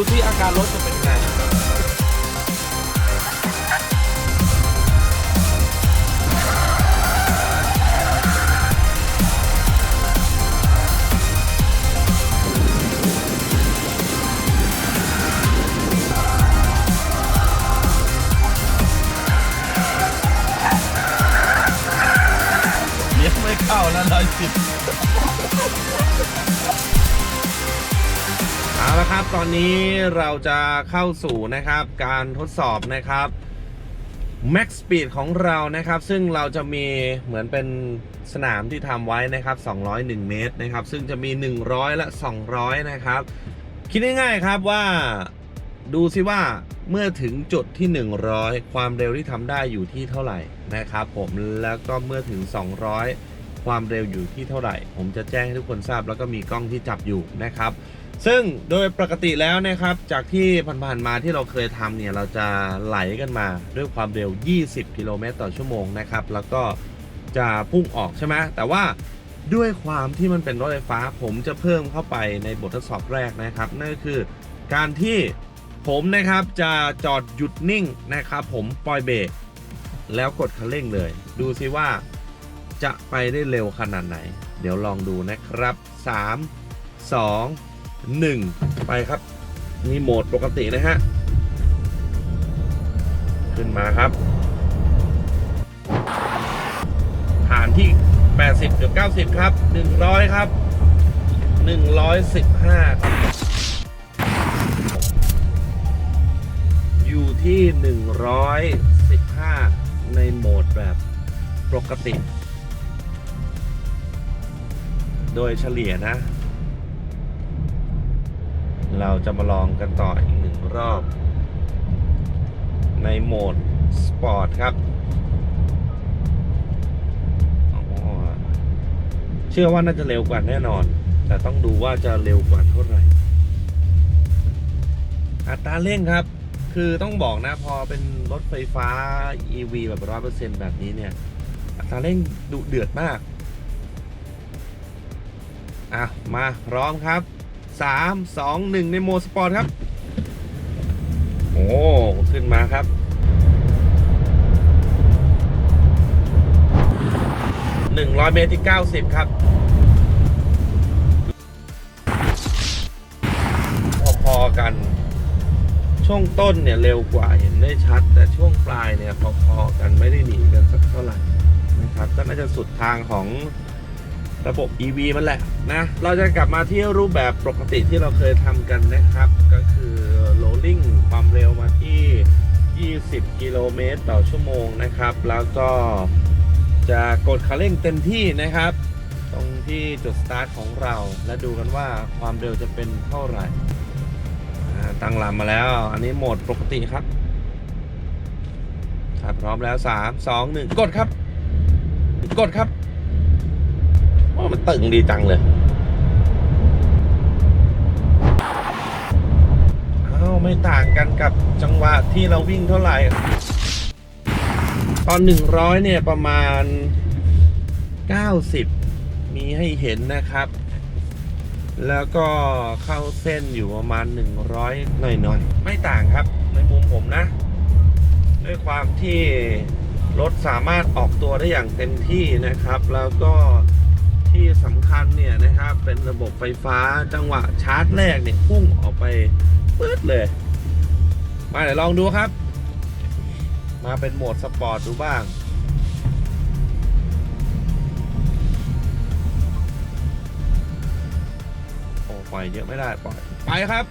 ดูที่อาการรถจะเป็นยังไงเลี้ยงไม่เข้าแล้วร้อยสิบ ละครับตอนนี้เราจะเข้าสู่นะครับการทดสอบนะครับ Max Speed ของเรานะครับ ซึ่งเราจะมีเหมือนเป็นสนามที่ทำไว้นะครับ 201 เมตรนะครับ ซึ่งจะมี 100 และ 200 นะครับ คิดง่ายๆครับว่าดูซิว่าเมื่อถึงจุดที่ 100 ความเร็วที่ทำได้อยู่ที่เท่าไหร่นะครับ ผมแล้วก็เมื่อถึง 200 ความเร็วอยู่ที่เท่าไหร่ ผมจะแจ้งให้ทุกคนทราบแล้วก็มีกล้องที่จับอยู่นะครับ ซึ่งโดยปกติแล้วนะครับ จากที่ผ่านๆมาที่เราเคยทำเนี่ย เราจะไหลกันมาด้วยความเร็ว 20 กิโลเมตรต่อชั่วโมงนะครับ แล้วก็จะพุ่งออกใช่ไหมแต่ว่าด้วยความที่มันเป็นรถไฟฟ้า ผมจะเพิ่มเข้าไปในบททดสอบแรกนะครับ นั่นก็คือการที่ผมนะครับจะจอดหยุดนิ่งนะครับ ผมปล่อยเบรกแล้วกดคันเร่งเลย ดูซิว่าจะไปได้เร็วขนาดไหน เดี๋ยวลองดูนะครับ 3 2 1 ไปครับมีโหมดปกตินะฮะ ขึ้นมาครับ ผ่านที่ 80กับ90 ครับ 100 ครับ 115 ครับ อยู่ที่ 115 ในโหมดแบบปกติ โดยเฉลี่ยนะ เราจะมาลองกันต่ออีกหนึ่งรอบ ในโหมดสปอร์ตครับ เชื่อว่าน่าจะเร็วกว่าแน่นอน แต่ต้องดูว่าจะเร็วกว่าเท่าไหร่ อัตราเร่งครับ คือต้องบอกนะพอเป็นรถไฟฟ้า EV แบบร้อยเปอร์เซ็นต์แบบนี้เนี่ย อัตราเร่งดุเดือดมาก อะ มาพร้อมครับ สามสองหนึ่งในโหมดสปอร์ตครับ โอ้ ขึ้นมาครับหนึ่งร้อยเมตรที่เก้าสิบครับ พอๆกันช่วงต้นเนี่ยเร็วกว่าเห็นได้ชัด แต่ช่วงปลายเนี่ยพอๆกันไม่ได้หนีกันสักเท่าไหร่นะครับก็น่าจะสุดทางของ ระบบ EV มันแหละนะ เราจะกลับมาที่รูปแบบปกติที่เราเคยทำกันนะครับ ก็คือ rolling ความเร็วมาที่ 20 กิโลเมตรต่อชั่วโมงนะครับ แล้วก็จะกดคันเร่งเต็มที่นะครับ ตรงที่จุดสตาร์ทของเรา และดูกันว่าความเร็วจะเป็นเท่าไหร่ตั้งลำมาแล้ว อันนี้โหมดปกติครับครับพร้อมแล้ว 3 2 1 กดครับ กดครับ มันตึงดีจังเลยอ้าวไม่ต่างกันกับจังหวะที่เราวิ่งเท่าไหร่ ตอน100เนี่ยประมาณ90มีให้เห็นนะครับ แล้วก็เข้าเส้นอยู่ประมาณ100หน่อยๆ ไม่ต่างครับในมุมผมนะ ด้วยความที่รถสามารถออกตัวได้อย่างเต็มที่นะครับ แล้วก็ ที่สำคัญเนี่ยนะครับ เป็นระบบไฟฟ้าจังหวะชาร์จแรกเนี่ยพุ่งออกไปปื๊ดเลย มาเดี๋ยวลองดูครับ มาเป็นโหมดสปอร์ตดูบ้างโอ้ปล่อยเยอะไม่ได้ปล่อย ไปครับ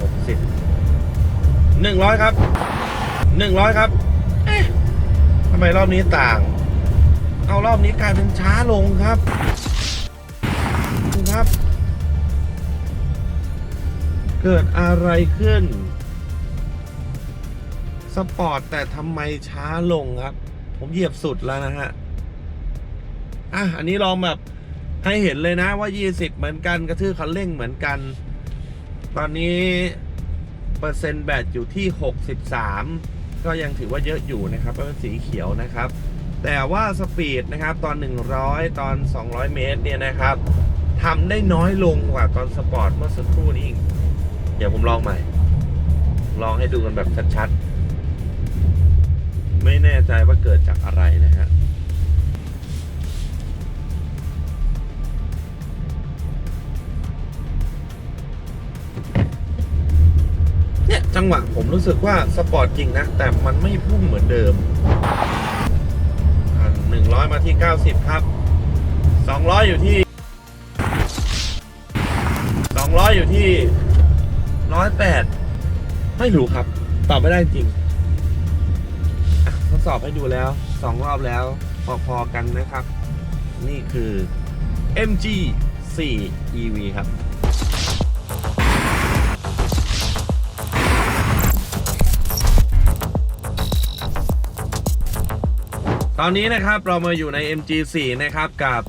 หกสิบหนึ่งร้อยครับหนึ่งร้อยครับเอ๊ะทำไมรอบนี้ต่าง เอารอบนี้กลายเป็นช้าลงครับดูครับ เกิดอะไรขึ้น สปอร์ตแต่ทำไมช้าลงครับ ผมเหยียบสุดแล้วนะฮะ อะ อันนี้ลองแบบให้เห็นเลยนะว่า 20 เหมือนกันกระทือคันเร่งเหมือนกัน ตอนนี้เปอร์เซ็นต์แบตอยู่ที่ 63 ก็ยังถือว่าเยอะอยู่นะครับเพราะเป็นสีเขียวนะครับ แต่ว่าสปีดนะครับตอน 100 ตอน 200 เมตรเนี่ยนะครับทำได้น้อยลงกว่าตอนสปอร์ตเมื่อสักครู่นี้อีกเดี๋ยวผมลองใหม่ ลองให้ดูกันแบบชัดๆ ไม่แน่ใจว่าเกิดจากอะไรนะฮะเนี่ยจังหวะผมรู้สึกว่าสปอร์ตจริงนะ แต่มันไม่พุ่งเหมือนเดิม หนึ่งร้อยมาที่เก้าสิบครับสองร้อยอยู่ที่สองร้อยอยู่ที่ร้อยแปดไม่รู้ครับ ตอบไม่ได้จริงทดสอบให้ดูแล้วสองรอบแล้ว พอ ๆ กันนะครับ นี่คือ MG 4 EV ครับ ตอนนี้นะครับเรามาอยู่ใน MG4 นะครับกับ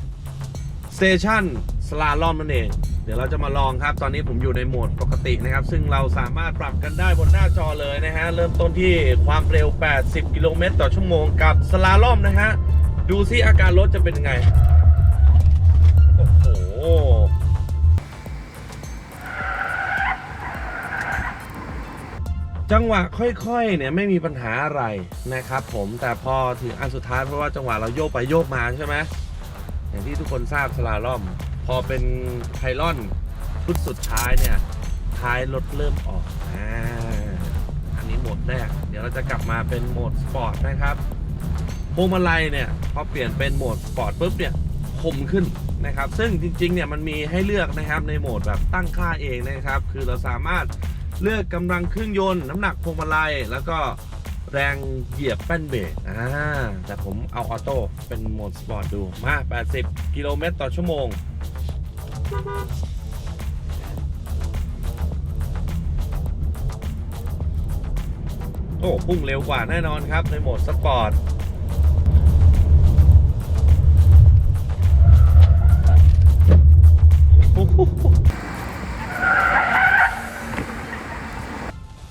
สเตชันสลาลอมนั่นเอง เดี๋ยวเราจะมาลองครับ ตอนนี้ผมอยู่ในโหมดปกตินะครับ ซึ่งเราสามารถปรับกันได้บนหน้าจอเลยนะฮะ เริ่มต้นที่ความเร็ว 80 กิโลเมตรต่อชั่วโมงกับสลาลอมนะฮะ ดูซิอาการรถจะเป็นยังไง โอ้โห จังหวะค่อยๆเนี่ยไม่มีปัญหาอะไรนะครับผมแต่พอถึงอันสุดท้ายเพราะว่าจังหวะเราโยกไปโยกมาใช่ไหมอย่างที่ทุกคนทราบสลาล่อม พอเป็นไพลอนชุดสุดท้ายเนี่ยท้ายรถเริ่มออกอ่าอันนี้โหมดแรก เดี๋ยวเราจะกลับมาเป็นโหมดสปอร์ตนะครับพวงมาลัยเนี่ยพอเปลี่ยนเป็นโหมดสปอร์ตปุ๊บเนี่ยคมขึ้นนะครับ ซึ่งจริงๆเนี่ยมันมีให้เลือกนะครับในโหมดแบบตั้งค่าเองนะครับ คือเราสามารถ เลือกกำลังเครื่องยนต์น้ำหนักพวงมาลัยแล้วก็แรงเหยียบแป้นเบรกอ่าแต่ผมเอาออโต้เป็นโหมดสปอร์ตดูมา 80 กิโลเมตรต่อชั่วโมง โอ้ พุ่งเร็วกว่าแน่นอนครับ ในโหมดสปอร์ต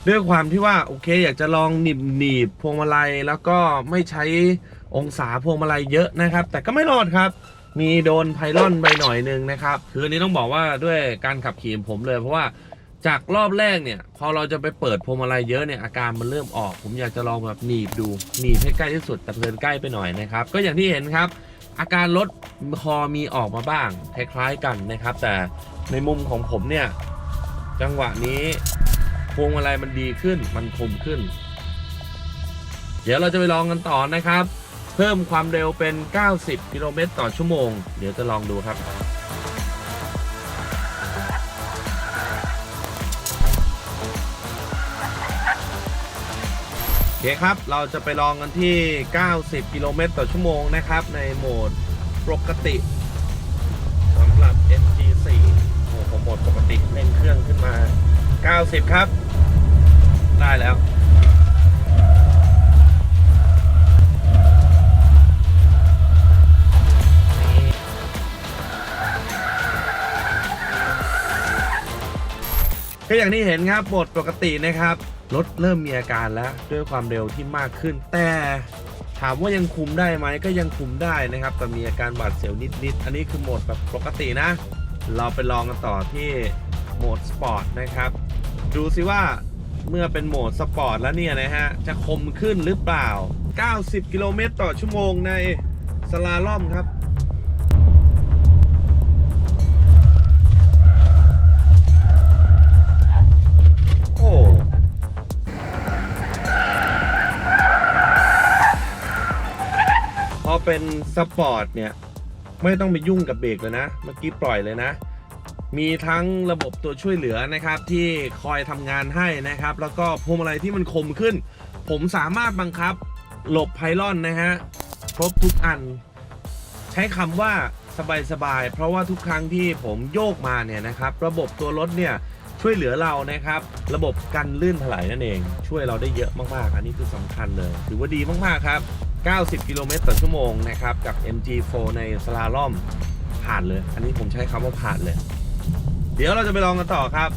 ด้วยความที่ว่าโอเค อยากจะลองหนีบหนีบพวงมาลัยแล้วก็ไม่ใช้องศาพวงมาลัยเยอะนะครับ แต่ก็ไม่รอดครับ มีโดนไพลอนไปหน่อยนึงนะครับ คืออันนี้ต้องบอกว่าด้วยการขับขี่ผมเลยเพราะว่าจากรอบแรกเนี่ย พอเราจะไปเปิดพวงมาลัยเยอะเนี่ยอาการมันเริ่มออก ผมอยากจะลองแบบหนีบดูหนีบให้ใกล้ที่สุดแต่เพลินใกล้ไปหน่อยนะครับ ก็อย่างที่เห็นครับ อาการรถพอมีออกมาบ้างคล้ายๆกันนะครับ แต่ในมุมของผมเนี่ย จังหวะนี้ พวงมาลัยมันดีขึ้น มันคมขึ้น เดี๋ยวเราจะไปลองกันต่อนะครับ เพิ่มความเร็วเป็น 90 กิโลเมตรต่อชั่วโมง เดี๋ยวจะลองดูครับโอเคครับ เราจะไปลองกันที่ 90 กิโลเมตรต่อชั่วโมงนะครับ ในโหมดปกติสำหรับ MG4 โอ้โหโหมดปกติเร่งเครื่องขึ้นมา 90 ครับ ได้แล้วก็อย่างที่เห็นครับโหมดปกตินะครับ รถเริ่มมีอาการแล้วด้วยความเร็วที่มากขึ้น แต่ถามว่ายังคุมได้ไหมก็ยังคุมได้นะครับ แต่มีอาการบาดเสียวนิดๆ อันนี้คือโหมดแบบปกตินะ เราไปลองกันต่อที่โหมดสปอร์ตนะครับ ดูสิว่า เมื่อเป็นโหมดสปอร์ตแล้วเนี่ยนะฮะ จะคมขึ้นหรือเปล่า 90 กิโลเมตรต่อชั่วโมงในสลาล่อมครับโอ้พอเป็นสปอร์ตเนี่ย ไม่ต้องไปยุ่งกับเบรกเลยนะ เมื่อกี้ปล่อยเลยนะ มีทั้งระบบตัวช่วยเหลือนะครับที่คอยทำงานให้นะครับ แล้วก็พวงมาลัยที่มันคมขึ้น ผมสามารถบังคับหลบไพลอนนะฮะครบทุกอัน ใช้คำว่าสบายๆเพราะว่าทุกครั้งที่ผมโยกมาเนี่ยนะครับ ระบบตัวรถเนี่ยช่วยเหลือเรานะครับ ระบบกันลื่นถลายนั่นเอง ช่วยเราได้เยอะมากๆ อันนี้คือสำคัญเลย ถือว่าดีมากๆครับ 90 กิโลเมตรต่อชั่วโมงนะครับ กับ MG4 ในสลาล่อมผ่านเลย อันนี้ผมใช้คำว่าผ่านเลย เดี๋ยวเราจะไปลองกันต่อครับ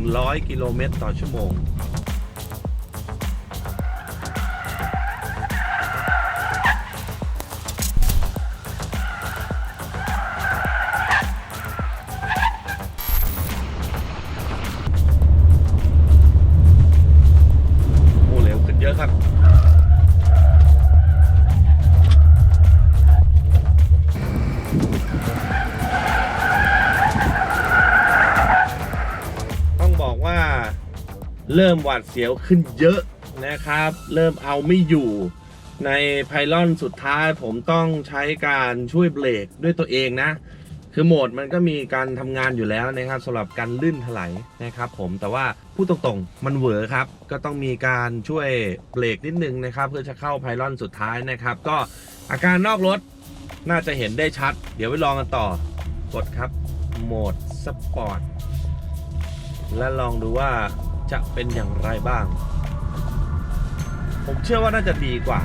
100 กิโลเมตรต่อชั่วโมง เริ่มหวาดเสียวขึ้นเยอะนะครับ เริ่มเอาไม่อยู่ในไพลอนสุดท้ายผมต้องใช้การช่วยเบรกด้วยตัวเองนะ คือโหมดมันก็มีการทำงานอยู่แล้วนะครับสำหรับการลื่นถลายนะครับ ผมแต่ว่าพูดตรงๆมันเหวอครับ ก็ต้องมีการช่วยเบรกนิดนึงนะครับ เพื่อจะเข้าไพลอนสุดท้ายนะครับ ก็อาการนอกรถน่าจะเห็นได้ชัด เดี๋ยวไปลองกันต่อกดครับโหมดสปอร์ตและลองดูว่า จะเป็นอย่างไรบ้าง ผมเชื่อว่าน่าจะดีกว่า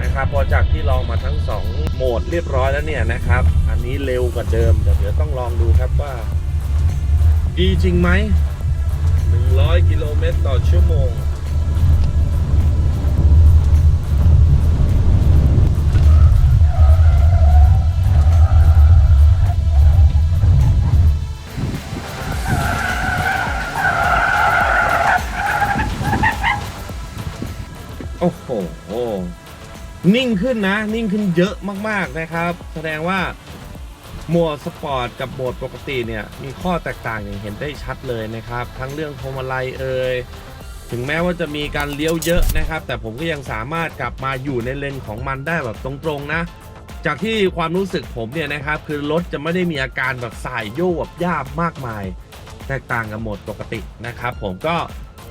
นะครับพอจากที่ลองมาทั้ง 2 โหมดเรียบร้อยแล้วเนี่ยนะครับ อันนี้เร็วกว่าเดิมแต่เดี๋ยวต้องลองดูครับว่า ดีจริงไหม100 กิโลเมตรต่อชั่วโมง นิ่งขึ้นนะ นิ่งขึ้นเยอะมากๆนะครับ แสดงว่าโหมดสปอร์ตกับโหมดปกติเนี่ยมีข้อแตกต่างอย่างเห็นได้ชัดเลยนะครับ ทั้งเรื่องพวงมาลัยเอ่ยถึงแม้ว่าจะมีการเลี้ยวเยอะนะครับ แต่ผมก็ยังสามารถกลับมาอยู่ในเลนของมันได้แบบตรงๆนะ จากที่ความรู้สึกผมเนี่ยนะครับ คือรถจะไม่ได้มีอาการแบบสายโยกแบบยามมากมาย แตกต่างกับโหมดปกตินะครับ ผมก็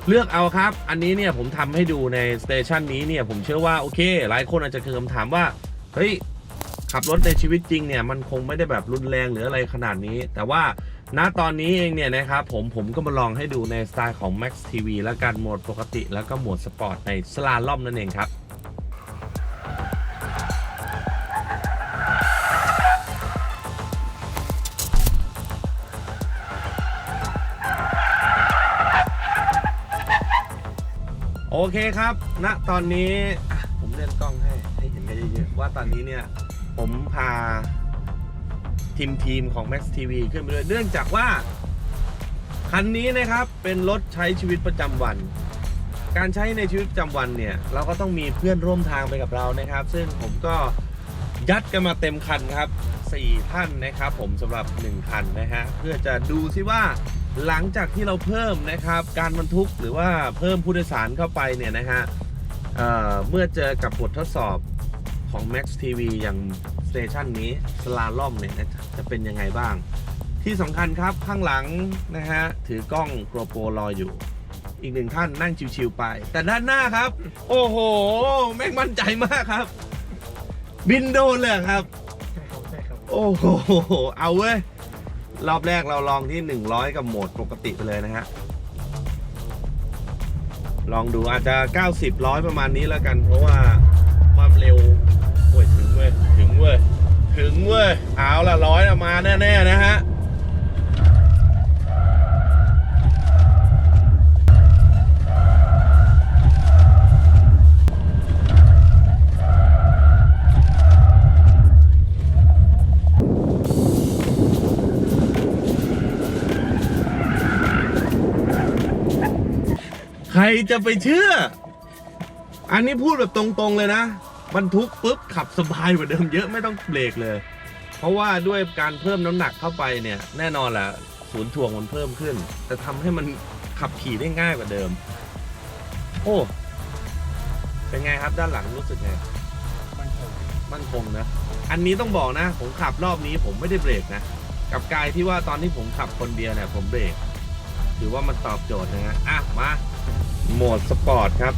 เลือกเอาครับ อันนี้เนี่ยผมทำให้ดูในสเตชันนี้เนี่ยผมเชื่อว่าโอเค หลายคนอาจจะเคยคำถามว่า เฮ้ย ขับรถในชีวิตจริงเนี่ยมันคงไม่ได้แบบรุนแรงหรืออะไรขนาดนี้ แต่ว่าณตอนนี้เองเนี่ยนะครับผมผมก็มาลองให้ดูในสไตล์ของ Max TV แล้วกันโหมดปกติ แล้วก็โหมดสปอร์ตในสลาล่อมนั่นเองครับ เคครับณตอนนี้อะผมเลื่อนกล้องให้ให้เห็นกันเยอะๆว่าตอนนี้เนี่ย ผมพาทีมทีมของ Max TV ขึ้นไปด้วยเนื่องจากว่า คันนี้นะครับเป็นรถใช้ชีวิตประจำวัน การใช้ในชีวิตประจำวันเนี่ย เราก็ต้องมีเพื่อนร่วมทางไปกับเรานะครับ ซึ่งผมก็ยัดกันมาเต็มคันครับ 4 ท่านนะครับ ผมสำหรับ 1 คันนะฮะเพื่อจะดูซิว่า หลังจากที่เราเพิ่มนะครับ การบรรทุกหรือว่าเพิ่มผู้โดยสารเข้าไปเนี่ยนะฮะเอ่อเมื่อเจอกับบททดสอบของ Max TV อย่างสเตชันนี้สลาล่อมเนี่ยนะจะเป็นยังไงบ้าง ที่สำคัญครับข้างหลังนะฮะถือกล้องโกรโปรรออยู่ อีกหนึ่งท่านนั่งชิวๆไป แต่ด้านหน้าครับ โอ้โห แม่งมั่นใจมากครับ บินโดนเลยครับ โอ้โห เอาเว้ย รอบแรกเราลองที่ 100 กับโหมดปกติไปเลยนะฮะ ลองดูอาจจะ 90ร้อยประมาณนี้แล้วกัน เพราะว่าความเร็วโอ้ยถึงเว้ย ถึงเว้ย ถึงเว้ย เอาละร้อยมาแน่ ๆ นะฮะ ใครจะไปเชื่อ อันนี้พูดแบบตรงๆเลยนะ บรรทุกปุ๊บขับสบายกว่าเดิมเยอะไม่ต้องเบรกเลย เพราะว่าด้วยการเพิ่มน้ำหนักเข้าไปเนี่ย แน่นอนแหละศูนย์ถ่วงมันเพิ่มขึ้น แต่ทำให้มันขับขี่ได้ง่ายกว่าเดิม โอ้ เป็นไงครับด้านหลังรู้สึกไง มั่นคงนะ อันนี้ต้องบอกนะ ผมขับรอบนี้ผมไม่ได้เบรกนะ กับกายที่ว่าตอนที่ผมขับคนเดียวเนี่ยผมเบรก ถือว่ามันตอบโจทย์นะฮะอะมาโหมดสปอร์ตครับ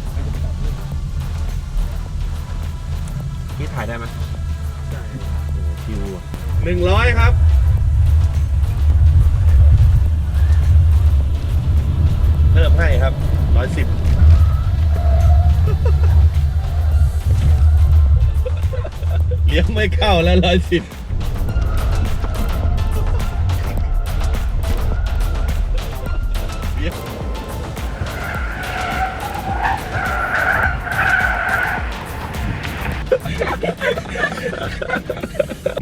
นี่ถ่ายได้ไหมโอ้คิวหนึ่งร้อยครับเพิ่มให้ครับร้อยสิบเลี้ยงไม่เข้าแล้วร้อยสิบ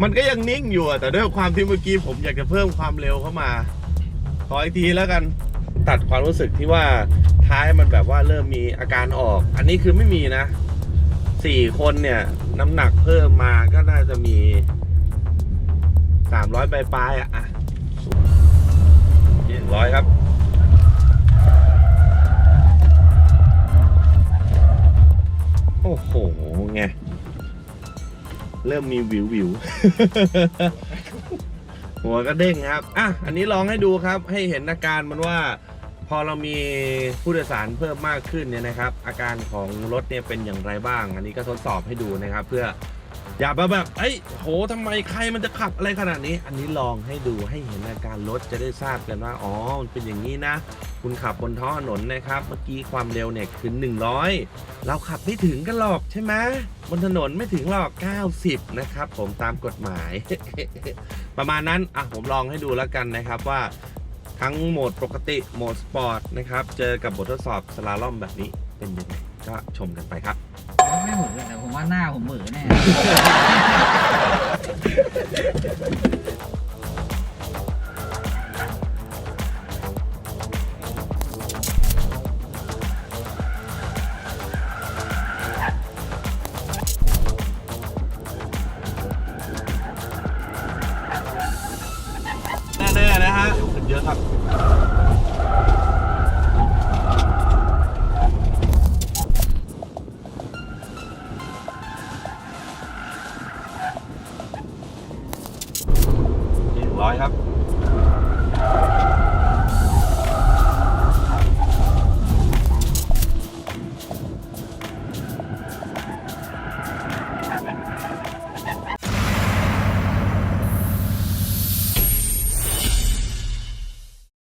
มันก็ยังนิ่งอยู่แต่ด้วยความที่เมื่อกี้ผมอยากจะเพิ่มความเร็วเข้ามา ขออีกทีแล้วกันตัดความรู้สึกที่ว่าท้ายมันแบบว่าเริ่มมีอาการออก อันนี้คือไม่มีนะสี่คนเนี่ย น้ำหนักเพิ่มมาก็น่าจะมีสามร้อยปลายๆอะอะเจ็ร้อยครับโอ้โห ไง เริ่มมีวิววิวหัวก็เด้งครับ อะ อันนี้ลองให้ดูครับ ให้เห็นอาการมันว่า พอเรามีผู้โดยสารเพิ่มมากขึ้นเนี่ยนะครับ อาการของรถเนี่ยเป็นอย่างไรบ้าง อันนี้ก็ทดสอบให้ดูนะครับ เพื่อ อย่ามาแบบเอ้ยโหทำไมใครมันจะขับอะไรขนาดนี้ อันนี้ลองให้ดูให้เห็นอาการรถจะได้ทราบกันว่า อ๋อ มันเป็นอย่างนี้นะ คุณขับบนท้องถนนนะครับ เมื่อกี้ความเร็วเนี่ยคือ100 เราขับไม่ถึงกันหรอกใช่ไหมบนถนนไม่ถึงหรอก 90 นะครับ ผมตามกฎหมาย ประมาณนั้น อะ ผมลองให้ดูแล้วกันนะครับว่าทั้งโหมดปกติโหมดสปอร์ตนะครับ เจอกับบททดสอบสลาล่อมแบบนี้เป็นยังไงก็ชมกันไปครับ ไม่เหมือนแต่ผม ว่าหน้าผมเหม่อแน่ แน่ๆนะฮะเยอะครับ